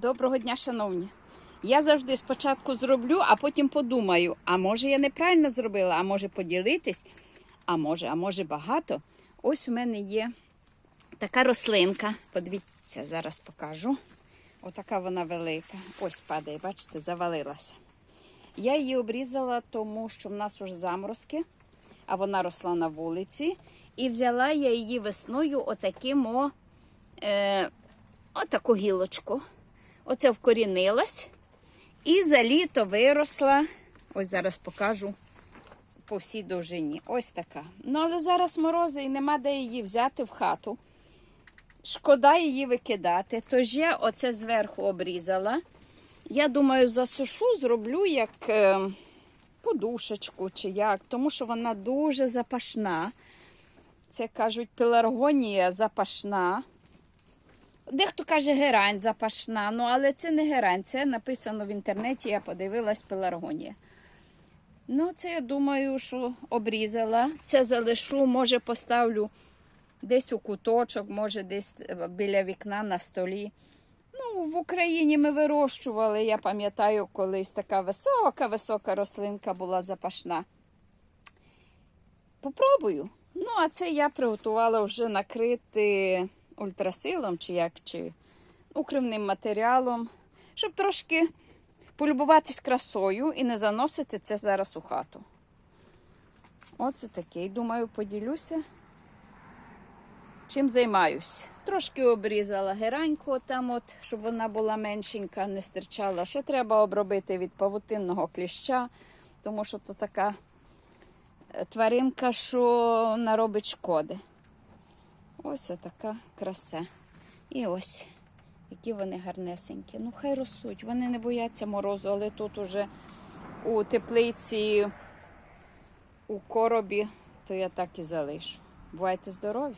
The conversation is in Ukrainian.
Доброго дня, шановні. Я завжди спочатку зроблю, а потім подумаю, а може я неправильно зробила, а може поділитись, а може, а може багато. Ось у мене є така рослинка. Подивіться, зараз покажу. Отака вона велика. Ось падає, бачите, завалилася. Я її обрізала, тому що в нас уже заморозки, а вона росла на вулиці. І взяла я її весною отаким о, е, отаку гілочку. Оце вкорінилась. І за літо виросла. Ось зараз покажу по всій довжині. Ось така. Ну, але зараз морози і нема де її взяти в хату. Шкода її викидати. Тож я оце зверху обрізала. Я думаю, засушу, зроблю як е, подушечку чи як, тому що вона дуже запашна. Це кажуть, пеларгонія запашна. Дехто каже герань запашна, ну але це не герань, це написано в інтернеті, я подивилась пеларгонія. Ну, це я думаю, що обрізала. Це залишу, може, поставлю десь у куточок, може, десь е, біля вікна на столі. Ну, в Україні ми вирощували, я пам'ятаю, колись така висока-висока рослинка була запашна. Попробую. Ну, а це я приготувала вже накрити ультрасилом чи як, чи укривним матеріалом, щоб трошки полюбуватись красою і не заносити це зараз у хату. Оце таке. Думаю, поділюся, чим займаюсь. Трошки обрізала гераньку там, от, щоб вона була меншенька, не стирчала. Ще треба обробити від павутинного кліща, тому що то така е, тваринка, що наробить шкоди. Ось така краса. І ось, які вони гарнесенькі. Ну, хай ростуть. Вони не бояться морозу, але тут уже у теплиці, у коробі, то я так і залишу. Бувайте здорові!